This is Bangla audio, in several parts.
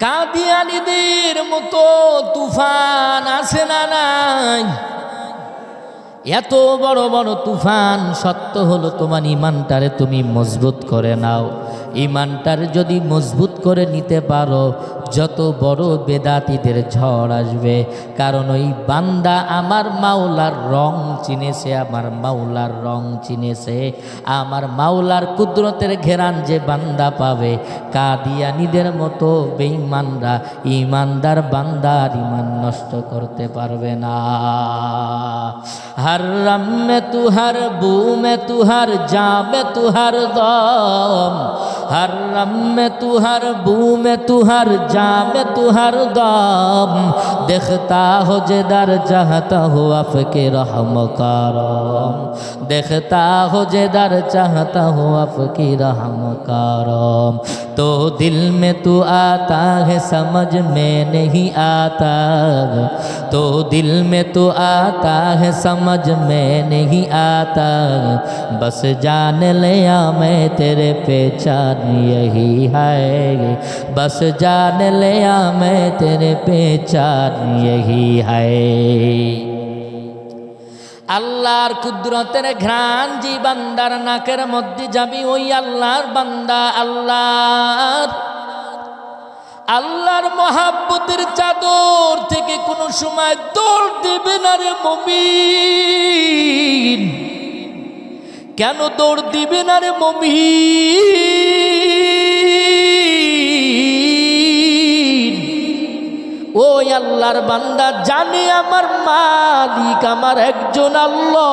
কাদিয়ানিদের মতো তুফান আছে না নাই? এত বড় বড় তুফান সত্য হলো তোমার ইমানটারে তুমি মজবুত করে নাও। ইমানটার যদি মজবুত করে নিতে পারো, যত বড় বেদাতিদের ঝড় আসবে। কারণ ওই বান্দা আমার মাওলার রং চিনেছে, আমার মাওলার রং চিনেছে। আমার মাওলার কুদরতের ঘেরান যে বান্দা পাবে, কাদিয়ানিদের মতো বেঈমানরা ইমানদার বান্দার ইমান নষ্ট করতে পারবে না। হার রামে তুহার, বুমে তুহার যাবে তুহার দম हर रम में तू, हर बू में तू, हर जा में तू, हर दम देखता हो जेदर चाहता हो आपके रहम करम देखता हो जेदर चाहता हो आपकी रहम करम तो दिल में तू आता है, समझ में नहीं आता तो दिल में तू आता है, समझ में नहीं आता बस जान लिया मैं तेरे पहचान यही है बस जान लिया मैं तेरे पहचान यही है আল্লাহর কুদরতের ঘ্রাণ জি বান্দার নাকের মধ্যে যাবি ওই আল্লাহর বান্দা আল্লাহর আল্লাহর মহাব্বতের চাদর থেকে কোনো সময় দৌড় দেবে না রে মমিন কেন দৌড় দিবে না রে মমিন? ওই আল্লাহর বান্দা, জানে আমার মালিক, আমার একজন আল্লাহ।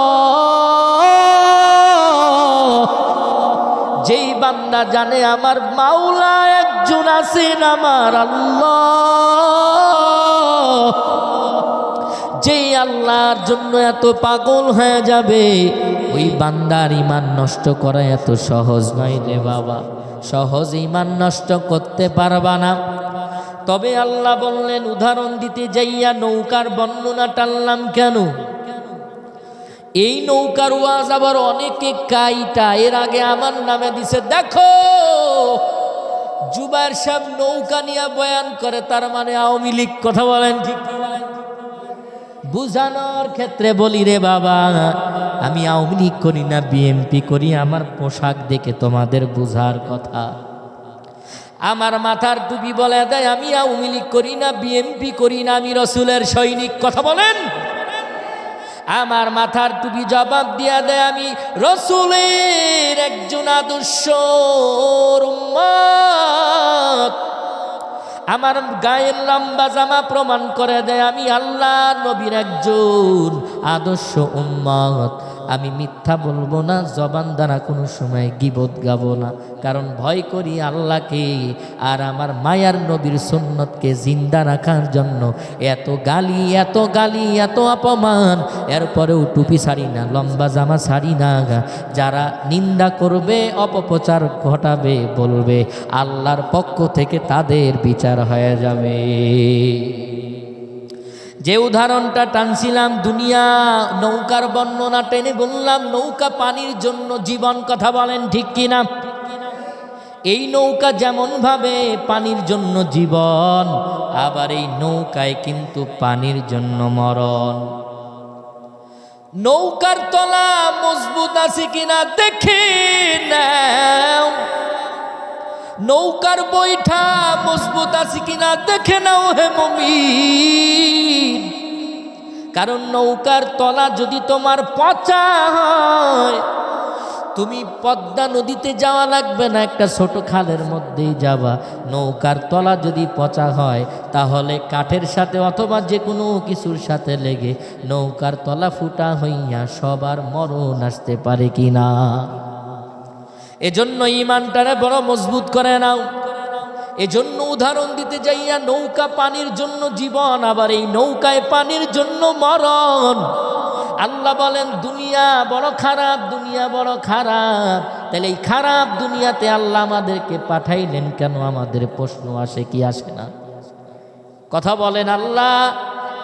যেই বান্দা জানে আমার মাওলা একজন আছেন আমার আল্লাহ। যেই আল্লাহর জন্য এত পাগল হয়ে যাবে, ওই বান্দার ইমান নষ্ট করা এত সহজ নয় রে বাবা। সহজ ইমান নষ্ট করতে পারবা না। তবে আল্লাহ বললেন, উদাহরণ দিতে যাইয়া নৌকার বর্ণনা টানলাম কেন? এই নৌকার ওয়াজ আবার অনেকে কাইটা, এর আগে আমার নামে দিছে, দেখো, জুবাইর সাহেব নৌকা নিয়ে বয়ান করে, তার মানে আওয়ামী লীগ, কথা বলেন ঠিক? বুঝানোর ক্ষেত্রে বলি রে বাবা, আমি আওয়ামী লীগ করি না বিএমপি করি, আমার পোশাক দেখে তোমাদের বুঝার কথা আমার মাথার টুপি বলে দেয়, আমি আওয়ামী লীগ করি না বিএমপি করি না, আমি রসুলের সৈনিক, কথা বলেন আমার মাথার টুপি জবাব দিয়া দেয়, আমি রসুলের একজন আদর্শ। আমার গায়ের লম্বা জামা প্রমাণ করে দেয় আমি আল্লাহ নবীর একজন আদর্শ উম্মত। আমি মিথ্যা বলব না, জবান দ্বারা কোনো সময় গিবত গাব না। কারণ ভয় করি আল্লাহকে, আর আমার মায়ার নবীর সুন্নতকে জিন্দা রাখার জন্য। এত গালি এত গালি, এত অপমান, এরপরেও টুপি ছাড়ি না, লম্বা জামা ছাড়ি না যারা নিন্দা করবে, অপপ্রচার ঘটাবে, বলবে, আল্লাহর পক্ষ থেকে তাদের বিচার হয়ে যাবে। যে উদাহরণটা টানছিলাম, দুনিয়া নৌকার বর্ণনা টেনে বললাম, নৌকা পানির জন্য জীবন কথা বলেন ঠিক কিনা এই নৌকা যেমন ভাবে পানির জন্য জীবন, আবার এই নৌকায় কিন্তু পানির জন্য মরণ। নৌকার তলা মজবুত আছে কিনা দেখি নাও। নৌকার বৈঠা মজবুত আছে কিনা দেখে নাও হে মমি কারণ নৌকার তলা যদি তোমার পচা হয়, তুমি পদ্মা নদীতে যাওয়া লাগবে না, একটা ছোট খালের মধ্যেই যাবা। নৌকার তলা যদি পচা হয়, তাহলে কাঠের সাথে অথবা যে কোনো কিছুর সাথে লেগে নৌকার তলা ফুটা হইয়া সবার মরণ আসতে পারে কি না এজন্য ইমানটারে বড় মজবুত করে নাও। এজন্য উদাহরণ দিতে যাইয়া নৌকা পানির জন্য জীবন, আবার এই নৌকায় পানির জন্য মরণ। আল্লাহ বলেন, দুনিয়া বড় খারাপ, দুনিয়া বড় খারাপ। তাহলে এই খারাপ দুনিয়াতে আল্লাহ আমাদেরকে পাঠাইলেন কেন? আমাদের প্রশ্ন আসে কি আসে না? কথা বলেন, আল্লাহ,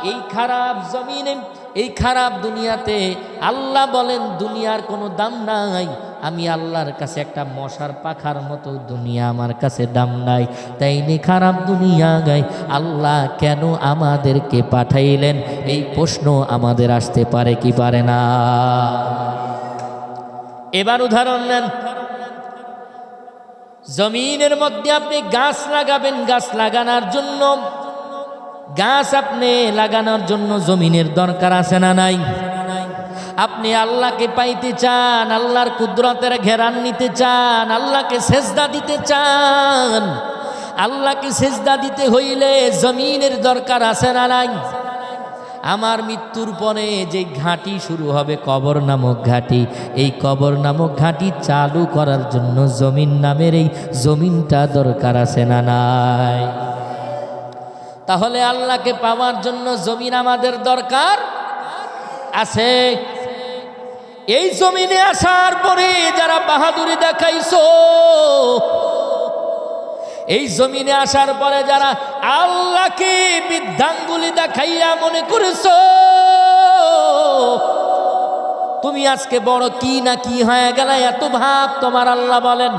এই খারাপ জমিনে এই খারাপ দুনিয়াতে আল্লাহ বলেন, দুনিয়ার কোনো দাম নাই। আমি আল্লাহর কাছে একটা মশার পাখার মতো দুনিয়া আমার কাছে দাম নাই। তাই নি খারাপ দুনিয়া গাই। আল্লাহ কেন আমাদেরকে পাঠাইলেন? এই প্রশ্ন আমাদের আসতে পারে কি পারে না? এবার উদাহরণ নেন। জমিনের মধ্যে আপনি গাছ লাগাবেন, গাছ লাগানোর জন্য গাছ আপনি লাগানোর জন্য জমিনের দরকার আছে না নাই? আপনি আল্লাহকে পাইতে চান, আল্লাহর কুদরতের ঘেরান নিতে চান, আল্লাহকে সেজদা দিতে চান, আল্লাহকে সেজদা দিতে হইলে জমিনের দরকার আছে না নাই? আমার মৃত্যুর পরে যে ঘাঁটি শুরু হবে কবর নামক ঘাঁটি, এই কবর নামক ঘাঁটি চালু করার জন্য জমিন নামের এই জমিনটা দরকার আছে না নাই? তাহলে আল্লাহকে পাওয়ার জন্য জমিন আমাদের দরকার আছে। এই জমিনে আসার পরে যারা বাহাদুরি দেখাইছো, এই জমিনে আসার পরে যারা আল্লাহকে বিদ্যাঙ্গুলি দেখাইয়া মনে করেছ, তুমি আজকে বড় কি না কি হয়ে গেল, এত ভাব তোমার আল্লাহ বলেন।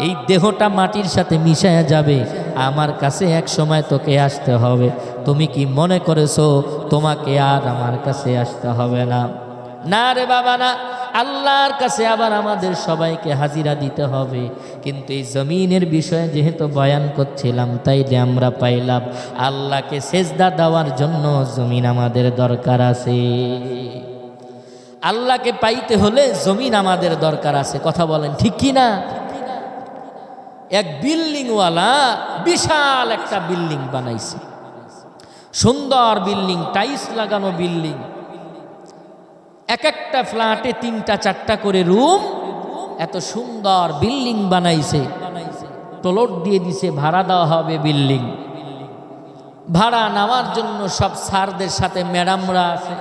এই দেহটা মাটির সাথে মিশায়া যাবে। আমার কাছে এক সময় তোকে আসতে হবে। তুমি কি মনে করেছ, তোমাকে আর আমার কাছে আসতে হবে না? না রে বাবা, না। আল্লাহর কাছে আবার আমাদের সবাইকে হাজিরা দিতে হবে। কিন্তু এই জমিনের বিষয়ে যেহেতু বয়ান করছিলাম তাই যে আমরা পাইলাম, আল্লাহকে সেজদা দেওয়ার জন্য জমিন আমাদের দরকার আছে। আল্লাহকে পাইতে হলে জমিন আমাদের দরকার আছে। কথা বলেন ঠিক কি না? এক বিল্ডিংওয়ালা বিশাল একটা বিল্ডিং বানাইছে। সুন্দর বিল্ডিং টাইস লাগানো বিল্ডিং। এক একটা ফ্ল্যাটে তিনটা, চারটা করে রুম। এত সুন্দর বিল্ডিং বানাইছে। টলট দিয়ে দিছে, ভাড়া দেওয়া হবে বিল্ডিং। ভাড়া নেওয়ার জন্য সব স্যারদের সাথে, ম্যাডামরা আছে।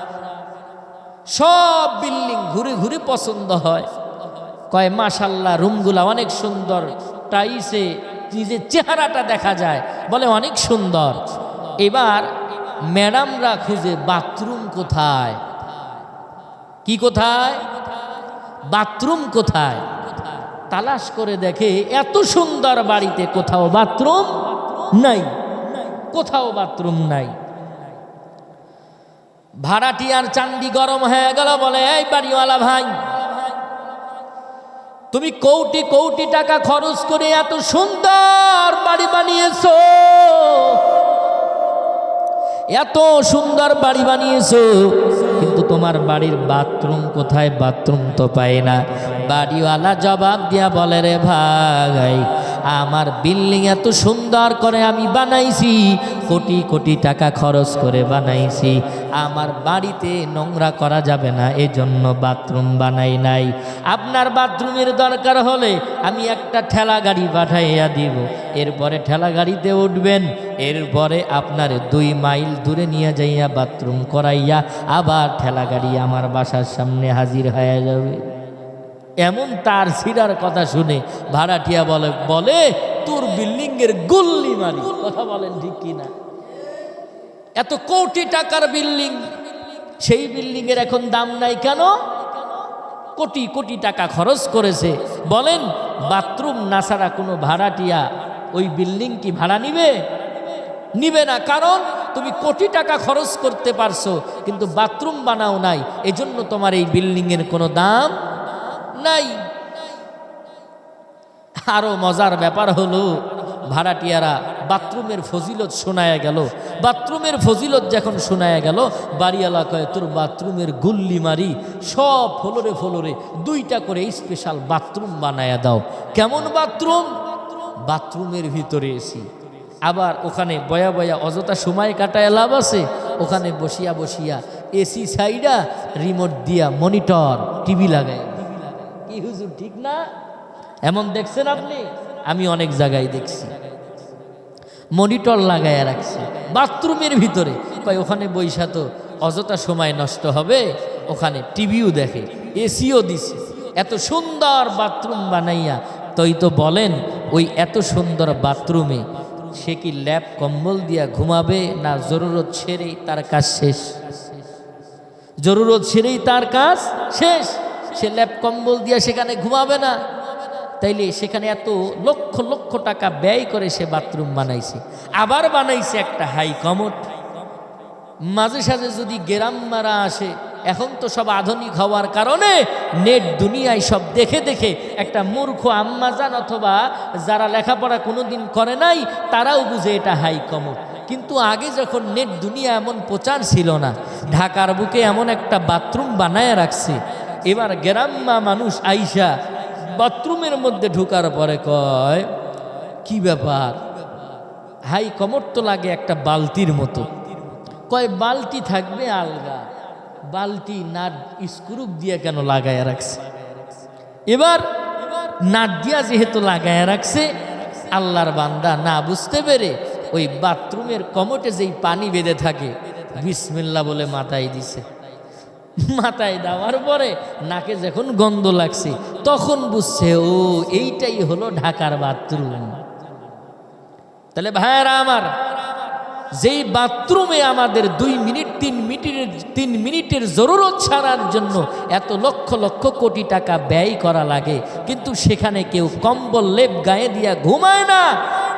সব বিল্ডিং ঘুরে ঘুরে পছন্দ হয়। কয়, মাশাল্লাহ, রুমগুলা অনেক সুন্দর। টাইসে নিজের চেহারাটা দেখা যায়, বলে অনেক সুন্দর। এবার ম্যাডামরা খুঁজে বাথরুম কোথায়? কি কোথায়? বাথরুম কোথায়? তালাশ করে দেখে এত সুন্দর বাড়িতে কোথাও বাথরুম নাই, কোথাও বাথরুম নাই। ভাড়াটি আর চান্দি গরম হয়ে গেল বলে, এই বাড়িওয়ালা ভাই তুমি কৌটি কৌটি টাকা খরচ করে এত সুন্দর বাড়ি বানিয়েছ। এত সুন্দর বাড়ি বানিয়েছ। কিন্তু তোমার বাড়ির বাথরুম কোথায়? বাথরুম তো পায় না। বাড়িওয়ালা জবাব দিয়া বলে, রে ভাই আমার বিল্ডিং এত সুন্দর করে আমি বানাইছি, কোটি কোটি টাকা খরচ করে বানাইছি। আমার বাড়িতে নোংরা করা যাবে না, এজন্য বাথরুম বানাই নাই। আপনার বাথরুমের দরকার হলে আমি একটা ঠেলা গাড়ি পাঠাইয়া দিব। এরপরে ঠেলা গাড়িতে উঠবেন, এরপরে আপনার দুই মাইল দূরে নিয়ে যাইয়া বাথরুম করাইয়া আবার ঠেলা গাড়ি আমার বাসার সামনে হাজির হয়ে যাবে। এমন তার সিরার কথা শুনে ভাড়াটিয়া বলে বলে, তোর বিল্ডিং এর গুল্লি মারি কথা বলেন ঠিক কিনা? এত কোটি টাকার বিল্ডিং, সেই বিল্ডিং এর এখন দাম নাই কেন? কোটি কোটি টাকা খরচ করেছে। বলেন, বাথরুম না ছাড়া কোনো ভাড়াটিয়া ওই বিল্ডিং কি ভাড়া নিবে? নিবে না, কারণ তুমি কোটি টাকা খরচ করতে পারছ, কিন্তু বাথরুম বানাও নাই, এজন্য তোমার এই বিল্ডিংয়ের কোনো দাম নাই। আরও মজার ব্যাপার হলো, ভাড়াটিয়ারা বাথরুমের ফজিলত শোনায়া গেল। বাথরুমের ফজিলত যখন শোনায়া গেল, বাড়িওয়ালা কয়, তোর বাথরুমের গুল্লি মারি, সব ফলোরে ফলোরে দুইটা করে স্পেশাল বাথরুম বানায়া দাও। কেমন বাথরুম? বাথরুমের ভিতরে এসি। আবার ওখানে বয়া বয়া অযথা সময় কাটায় লাভ আছে। ওখানে বসিয়া বসিয়া এসি সাইডা রিমোট দিয়া মনিটর টিভি লাগায়। কি হুজুর ঠিক না? এমন দেখছেন আপনি? আমি অনেক জায়গায় দেখছি। মনিটর লাগাইয়া রাখছে, বাথরুমের ভিতরে। কয়, ওখানে বৈশা তো অযথা সময় নষ্ট হবে, ওখানে টিভিও দেখে, এসিও দিছে। এত সুন্দর বাথরুম বানাইয়া, তই তো বলেন, ওই এত সুন্দর বাথরুমে সে কি ল্যাপ কম্বল দিয়া ঘুমাবে না জরুরত ছেড়ে তার কাজ শেষ? জরুরত ছেড়েই তার কাজ শেষ? সে ল্যাপ কম্বল দিয়ে সেখানে ঘুমাবে না। তাইলে সেখানে এত লক্ষ লক্ষ টাকা ব্যয় করে সে বাথরুম বানাইছে। আবার বানাইছে একটা হাই কমোড। মাঝে সাঝে যদি গেরাম মারা আসে, এখন তো সব আধুনিক হওয়ার কারণে নেট দুনিয়ায় সব দেখে দেখে একটা মূর্খ আম্মাজান অথবা যারা লেখাপড়া কোনোদিন করে নাই, তারাও বুঝে এটা হাই কমোড। কিন্তু আগে যখন নেট দুনিয়া এমন প্রচার ছিল না, ঢাকার বুকে এমন একটা বাথরুম বানায় রাখছে এবার গ্রাম্মা মানুষ আইসা বাথরুমের মধ্যে ঢুকার পরে কয়, কি ব্যাপার? হাই কমর তো লাগে একটা বালতির মতো। কয়, বালতি থাকবে আলগা। বালতি নাট স্ক্রুপ দিয়ে কেন লাগায় রাখছে? এবার নাট দিয়া যেহেতু লাগায় রাখছে, আল্লাহর বান্দা না বুঝতে পেরে ওই বাথরুমের কমটে যেই পানি বেঁধে থাকে বিসমিল্লা বলে মাথায় দিছে। মাথায় দেওয়ার পরে নাকে যখন গন্ধ লাগছে, তখন বুঝছে, ও, এইটাই হলো ঢাকার বাথরুম। তাহলে ভাইয়ারা আমার, যেই বাথরুমে আমাদের দুই মিনিট, তিন মিনিটের তিন মিনিটের জরুরত ছাড়ার জন্য এত লক্ষ লক্ষ কোটি টাকা ব্যয় করা লাগে, কিন্তু সেখানে কেউ কম্বল, লেপ গায়ে দিয়া ঘুমায় না,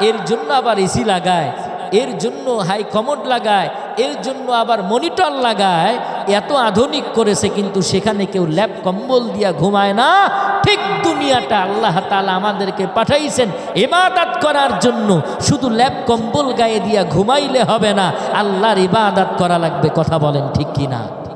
এর জন্য আবার এসি লাগায়, এর জন্য হাই কমোড লাগায় এর জন্য আবার মনিটর লাগায়, এত আধুনিক করেছে কিন্তু সেখানে কেউ ল্যাব কম্বল দিয়া ঘুমায় না। ঠিক দুনিয়াটা আল্লাহ তালা আমাদেরকে পাঠাইছেন ইবাদাত করার জন্য। শুধু ল্যাব কম্বল গায়ে দিয়া ঘুমাইলে হবে না, আল্লাহর ইবাদাত করা লাগবে, কথা বলেন ঠিক কিনা?